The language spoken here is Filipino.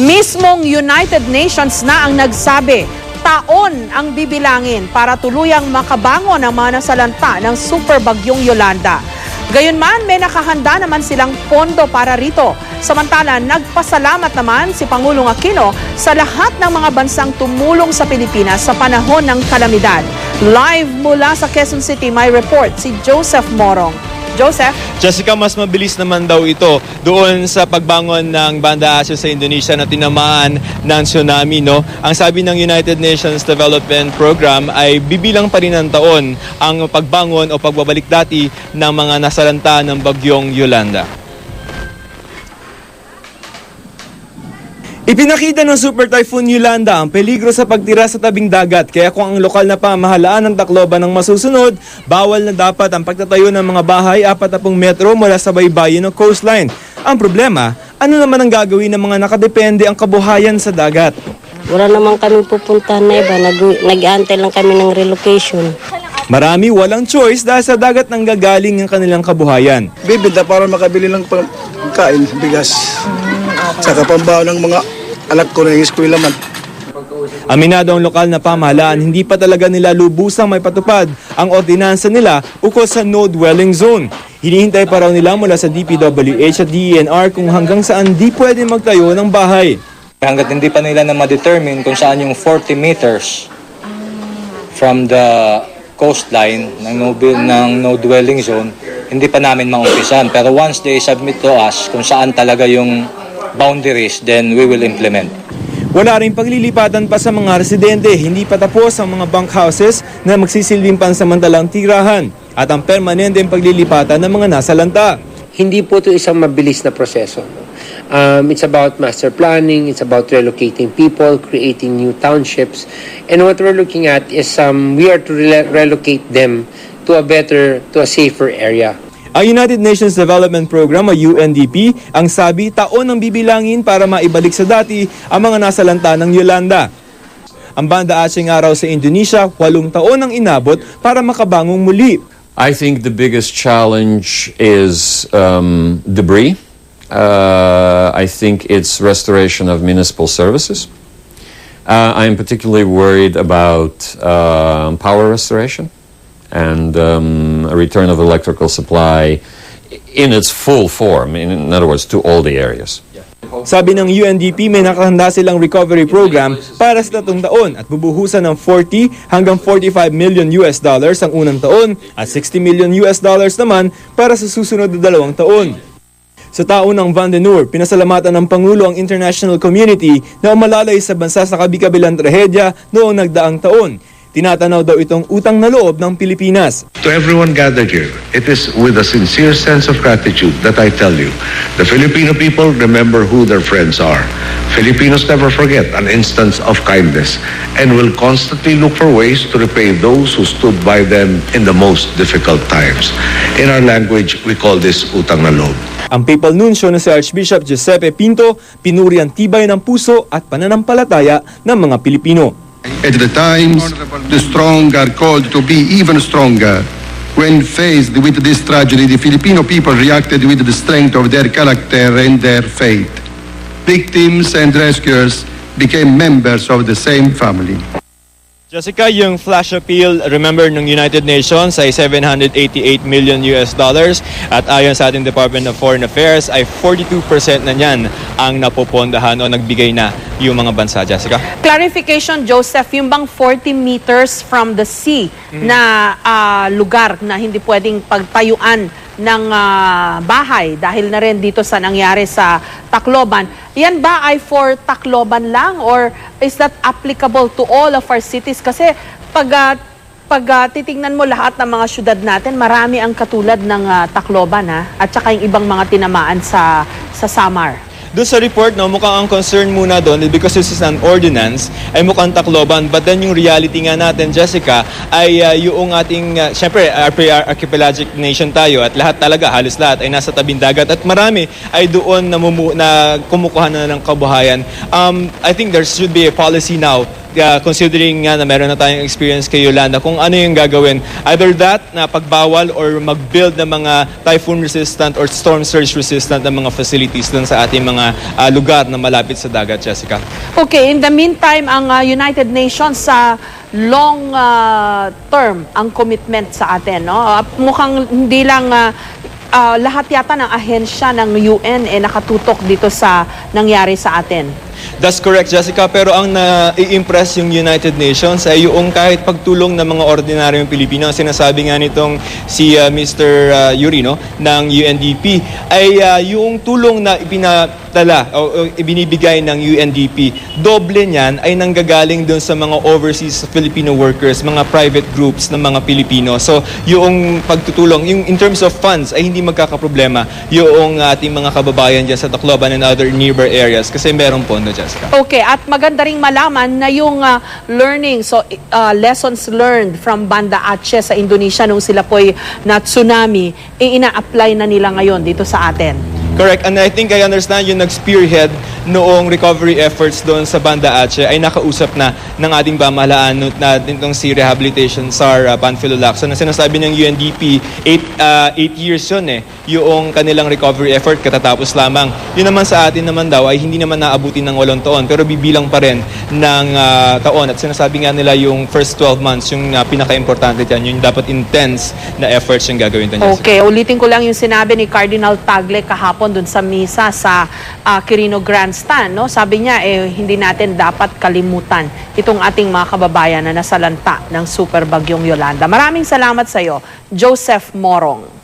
Mismong United Nations na ang nagsabi, taon ang bibilangin para tuluyang makabangon ang mga nasalanta ng super bagyong Yolanda. Gayunman, may nakahanda naman silang pondo para rito. Samantala, nagpasalamat naman si Pangulong Aquino sa lahat ng mga bansang tumulong sa Pilipinas sa panahon ng kalamidad. Live mula sa Quezon City, may report si Joseph Morong. Joseph? Jessica, mas mabilis naman daw ito doon sa pagbangon ng Banda Aceh sa Indonesia na tinamaan ng tsunami. No? Ang sabi ng United Nations Development Program ay bibilang pa rin ng taon ang pagbangon o pagbabalik dati ng mga nasalanta ng bagyong Yolanda. Ipinakita ng Super Typhoon Yolanda ang peligro sa pagtira sa tabing dagat kaya kung ang lokal na pamahalaan ng Tacloban ang masusunod, bawal na dapat ang pagtatayo ng mga bahay 40 metro mula sa baybayin ng coastline. Ang problema, ano naman ang gagawin ng mga nakadepende ang kabuhayan sa dagat? Wala naman kami pupuntahan na iba. Nag, nag-aantay lang kami ng relocation. Marami walang choice dahil sa dagat nang gagaling ang kanilang kabuhayan. bibida para makabili ng pagkain, bigas. Saka pambaho ng mga anak ko na yung eskwela man. Aminado ang lokal na pamahalaan, hindi pa talaga nila lubusang may patupad ang ordinansa nila ukol sa no-dwelling zone. Hinihintay pa raw nila mula sa DPWH at DENR kung hanggang saan di pwede magtayo ng bahay. Hanggat hindi pa nila na ma-determine kung saan yung 40 meters from the coastline ng no, ng no dwelling zone, hindi pa namin maumpisan. Pero once they submit to us kung saan talaga yung boundaries, then we will implement. Wala rin paglilipatan pa sa mga residente, hindi pa tapos ang mga bunkhouses na magsisilbing pansamantalang tirahan at ang permanenteng paglilipatan ng mga nasalanta. hindi po ito isang mabilis na proseso. Um, it's about master planning, it's about relocating people, creating new townships. And what we're looking at is um, we are to rele- relocate them to a better, to a safer area. Ang United Nations Development Program o UNDP ang sabi taon ang bibilangin para maibalik sa dati ang mga nasalanta ng Yolanda. Ang banda Aceh nga raw sa Indonesia, walong taon ang inabot para makabangong muli. I think the biggest challenge is um, debris. Uh, I think it's restoration of municipal services. Uh, I'm particularly worried about uh, power restoration and um, a return of electrical supply in its full form, in, in other words, to all the areas. Sabi ng UNDP may nakahanda silang recovery program para sa tatong taon at bubuhusan ng 40 hanggang 45 million US dollars ang unang taon at 60 million US dollars naman para sa susunod na dalawang taon. Sa taon ng Van den Noor, pinasalamatan ng Pangulo ang international community na umalalay sa bansa sa kabi-kabilang trahedya noong nagdaang taon. Tinatanaw daw itong utang na loob ng Pilipinas. To everyone gathered here, it is with a sincere sense of gratitude that I tell you, the Filipino people remember who their friends are. Filipinos never forget an instance of kindness and will constantly look for ways to repay those who stood by them in the most difficult times. In our language, we call this utang na loob. Ang papal nuncio na si Archbishop Giuseppe Pinto, pinuri ang tibay ng puso at pananampalataya ng mga Pilipino. At the times, the strong are called to be even stronger. When faced with this tragedy, the Filipino people reacted with the strength of their character and their faith. Victims and rescuers became members of the same family. Jessica, yung flash appeal, remember, ng United Nations ay 788 million US dollars. At ayon sa ating Department of Foreign Affairs ay 42% na niyan ang napopondahan o nagbigay na yung mga bansa, Jessica. Clarification, Joseph, yung bang 40 meters from the sea na ah, lugar na hindi pwedeng pagtayuan ng ah, bahay dahil na rin dito sa nangyari sa Tacloban, yan ba ay for Tacloban lang or is that applicable to all of our cities? Kasi pag ah, pag ah, titingnan mo lahat ng mga syudad natin, marami ang katulad ng ah, Tacloban ha, at saka yung ibang mga tinamaan sa sa Samar. Doon sa report, no, mukhang ang concern muna doon because this is an ordinance, ay mukhang Tacloban. But then yung reality nga natin, Jessica, ay uh, yung ating, uh, syempre, archi- archipelagic nation tayo at lahat talaga, halos lahat ay nasa tabing dagat at marami ay doon na, na kumukuha na ng kabuhayan. Um, I think there should be a policy now uh, considering nga na meron na tayong experience kay Yolanda, kung ano yung gagawin. Either that, na pagbawal or mag-build ng mga typhoon resistant or storm surge resistant ng mga facilities dun sa ating mga uh, lugar na malapit sa dagat, Jessica. Okay, in the meantime, ang uh, United Nations sa long uh, term ang commitment sa atin, no? Uh, mukhang hindi lang uh, uh, lahat yata ng ahensya ng UN eh nakatutok dito sa nangyari sa atin. That's correct, Jessica. Pero ang na-impress yung United Nations ay yung kahit pagtulong ng mga ordinaryong Pilipino. Sinasabi nga nitong si uh, Mr. Uh, Yurino ng UNDP ay uh, yung tulong na ipinatala o, o ibinibigay ng UNDP, doble niyan ay nanggagaling doon sa mga overseas Filipino workers, mga private groups ng mga Pilipino. So, yung pagtutulong, yung in terms of funds ay hindi magkakaproblema yung ating mga kababayan dyan sa Tacloban and other nearby areas kasi merong pondo, Jessica. Okay, at maganda ring malaman na yung uh, learning, so uh, lessons learned from Banda Aceh sa Indonesia nung sila po'y na tsunami, eh, ina-apply na nila ngayon dito sa atin. Correct. And I think I understand yung nag-spearhead noong recovery efforts doon sa Banda Aceh ay nakausap na ng ating pamahalaan no- na itong si Rehabilitation SAR uh, Panfilo Lacson. Na sinasabi ng UNDP, 8 years yun eh, yung kanilang recovery effort katatapos lamang. Yun naman sa atin naman daw ay hindi naman naabutin ng walong taon pero bibilang pa rin ng ah, taon. At sinasabi nga nila yung first 12 months yung uh, pinaka-importante dyan, yung dapat intense na efforts yung gagawin. Jessica. Okay, ulitin ko lang yung sinabi ni Cardinal Tagle kahapon dun sa misa sa ah, Quirino Grandstand. No? Sabi niya, eh, hindi natin dapat kalimutan itong ating mga kababayan na nasalanta ng super bagyong Yolanda. Maraming salamat sa iyo, Joseph Morong.